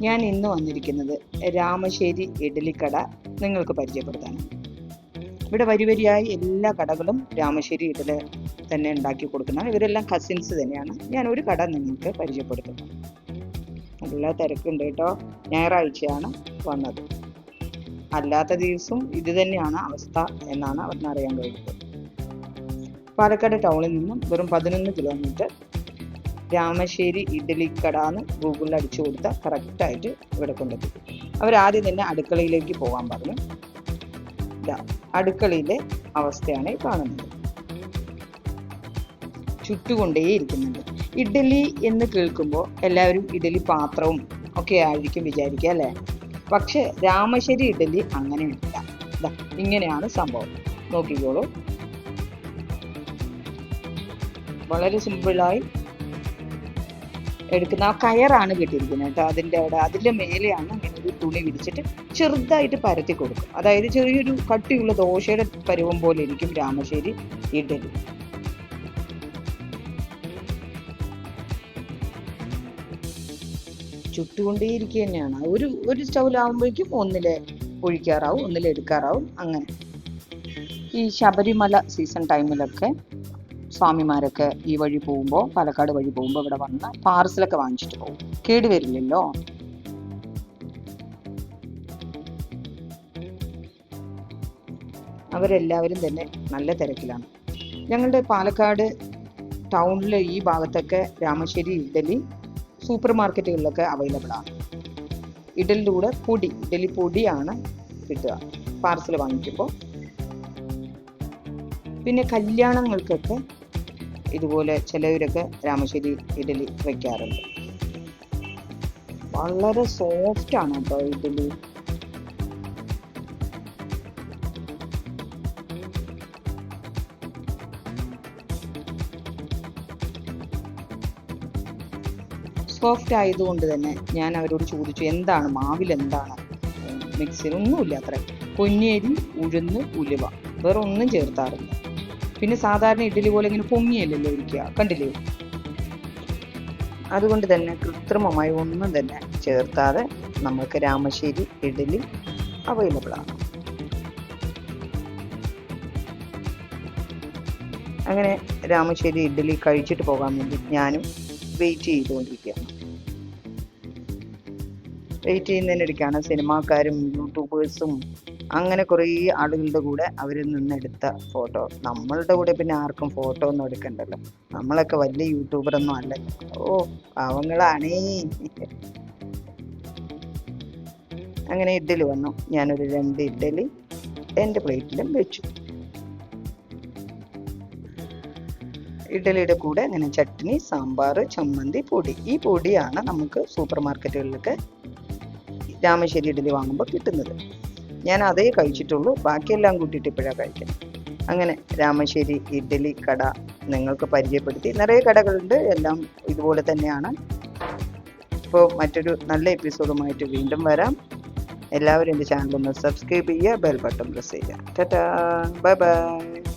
ഞാൻ ഇന്ന് വന്നിരിക്കുന്നത് രാമശ്ശേരി ഇഡലിക്കട നിങ്ങൾക്ക് പരിചയപ്പെടുത്താനാണ്. ഇവിടെ വരി വരിയായി എല്ലാ കടകളും രാമശ്ശേരി ഇഡലി തന്നെ ഉണ്ടാക്കി കൊടുക്കുന്നതാണ്. ഇവരെല്ലാം കസിൻസ് തന്നെയാണ്. ഞാൻ ഒരു കട നിങ്ങൾക്ക് പരിചയപ്പെടുത്തുന്നു. നല്ല തിരക്കുണ്ട് കേട്ടോ. ഞായറാഴ്ചയാണ് വന്നത്. അല്ലാത്ത ദിവസവും ഇത് തന്നെയാണ് അവസ്ഥ എന്നാണ് അവിടുന്ന് അറിയാൻ കഴിയുന്നത്. പാലക്കാട് ടൗണിൽ നിന്നും വെറും പതിനൊന്ന് കിലോമീറ്റർ രാമശ്ശേരി ഇഡ്ഡലിക്കട എന്ന് ഗൂഗിളിൽ അടിച്ചു കൊടുത്താൽ കറക്റ്റായിട്ട് ഇവിടെ കൊണ്ടെത്തിക്കും അവരാദ്യം തന്നെ അടുക്കളയിലേക്ക് പോകാൻ പറഞ്ഞു. അടുക്കളയിലെ അവസ്ഥയാണ് കാണുന്നത്. ചുട്ടുകൊണ്ടേയിരിക്കുന്നുണ്ട് ഇഡ്ഡലി എന്ന് കേൾക്കുമ്പോൾ എല്ലാവരും ഇഡ്ഡലി പാത്രവും ഒക്കെ ആയിരിക്കും വിചാരിക്കുക അല്ലേ? പക്ഷെ രാമശ്ശേരി ഇഡ്ഡലി അങ്ങനെയല്ല ഇങ്ങനെയാണ് സംഭവം. നോക്കിക്കോളൂ. വളരെ സിമ്പിളായി എടുക്കുന്ന ആ കയറാണ് കിട്ടിയിരിക്കുന്നത് കേട്ടോ. അതിന്റെ അവിടെ അതിന്റെ മേലെയാണ് ഇങ്ങനെ ഒരു തുണി വിരിച്ചിട്ട് ചെറുതായിട്ട് പരത്തി കൊടുക്കും അതായത് ചെറിയൊരു കട്ടിയുള്ള ദോശയുടെ പരുവം പോലെ ഇരിക്കും രാമശ്ശേരി ഇഡലി. ചുട്ടുകൊണ്ടേയിരിക്കുക തന്നെയാണ് ഒരു ഒരു സ്റ്റൗലാവുമ്പോഴേക്കും ഒന്നിലെ ഒഴിക്കാറാവും ഒന്നിലെ എടുക്കാറാവും അങ്ങനെ. ഈ ശബരിമല സീസൺ ടൈമിലൊക്കെ സ്വാമിമാരൊക്കെ ഈ വഴി പോകുമ്പോൾ പാലക്കാട് വഴി പോകുമ്പോൾ ഇവിടെ വന്ന് പാർസലൊക്കെ വാങ്ങിച്ചിട്ട് പോകും. കേടുവരില്ലല്ലോ അവരെല്ലാവരും തന്നെ നല്ല തിരക്കിലാണ്. ഞങ്ങളുടെ പാലക്കാട് ടൗണിലെ ഈ ഭാഗത്തൊക്കെ രാമശ്ശേരി ഇഡലി സൂപ്പർ മാർക്കറ്റുകളിലൊക്കെ അവൈലബിൾ ആണ്. ഇഡലിന്റെ കൂടെ പൊടി ഇഡലി പൊടിയാണ് കിട്ടുക. പാർസൽ വാങ്ങിക്കുമ്പോൾ. പിന്നെ കല്യാണങ്ങൾക്കൊക്കെ ഇതുപോലെ ചിലവരൊക്കെ രാമശ്ശേരി ഇഡലി വയ്ക്കാറുണ്ട് വളരെ സോഫ്റ്റ് ആണ് കേട്ടോ ഇഡലി. സോഫ്റ്റ് ആയതുകൊണ്ട് തന്നെ ഞാൻ അവരോട് ചോദിച്ചു എന്താണ്? മാവിൽ എന്താണ്? മിക്സിൽ ഒന്നുമില്ല അത്ര. പൊന്നിയരി ഉഴുന്ന് ഉലുവ. വേറെ ഒന്നും ചേർത്താറില്ല. പിന്നെ സാധാരണ ഇഡ്ഡലി പോലെ ഇങ്ങനെ പൊങ്ങിയല്ലല്ലോ ഇരിക്കുക. കണ്ടില്ലേ? അതുകൊണ്ട് തന്നെ കൃത്രിമമായി ഒന്നും തന്നെ ചേർത്താതെ നമുക്ക് രാമശ്ശേരി ഇഡ്ഡലി അവൈലബിൾ ആണ്. അങ്ങനെ രാമശ്ശേരി ഇഡ്ഡലി കഴിച്ചിട്ട് പോകാൻ വേണ്ടി ഞാനും വെയിറ്റ് ചെയ്തുകൊണ്ടിരിക്കുകയാണ്. വെയിറ്റ് ചെയ്യുന്നതിനിടയ്ക്കാണ് സിനിമാക്കാരും യൂട്യൂബേഴ്സും അങ്ങനെ കുറേ ആളുകളുടെ കൂടെ അവരിൽ നിന്നെടുത്ത ഫോട്ടോ. നമ്മളുടെ കൂടെ പിന്നെ ആർക്കും ഫോട്ടോ ഒന്നും എടുക്കണ്ടല്ലോ. നമ്മളൊക്കെ വലിയ യൂട്യൂബറൊന്നും അല്ലല്ലോ ഓ പാവങ്ങളാണേ. അങ്ങനെ ഇഡ്ഡലി വന്നു. ഞാനൊരു രണ്ട് ഇഡ്ഡലി എന്റെ പ്ലേറ്റിലും വെച്ചു. ഇഡ്ഡലിയുടെ കൂടെ അങ്ങനെ ചട്നി സാമ്പാർ ചമ്മന്തി പൊടി. ഈ പൊടിയാണ് നമുക്ക് സൂപ്പർ മാർക്കറ്റുകളിലൊക്കെ രാമശ്ശേരി ഇഡ്ഡലി വാങ്ങുമ്പോൾ കിട്ടുന്നത്. ഞാൻ അതേ കഴിച്ചിട്ടുള്ളൂ. ബാക്കിയെല്ലാം കൂട്ടിയിട്ട് ഇപ്പോഴാണ് കഴിക്കുന്നത് അങ്ങനെ രാമശ്ശേരി ഇഡ്ഡലി കട നിങ്ങൾക്ക് പരിചയപ്പെടുത്തി. നിറയെ കടകളുണ്ട്. എല്ലാം ഇതുപോലെ തന്നെയാണ്. ഇപ്പോൾ മറ്റൊരു നല്ല എപ്പിസോഡുമായിട്ട് വീണ്ടും വരാം. എല്ലാവരും എന്റെ ചാനൽ ഒന്ന് സബ്സ്ക്രൈബ് ചെയ്യുക ബെൽ ബട്ടൺ പ്രസ് ചെയ്യുക. ടാറ്റാ. Bye bye.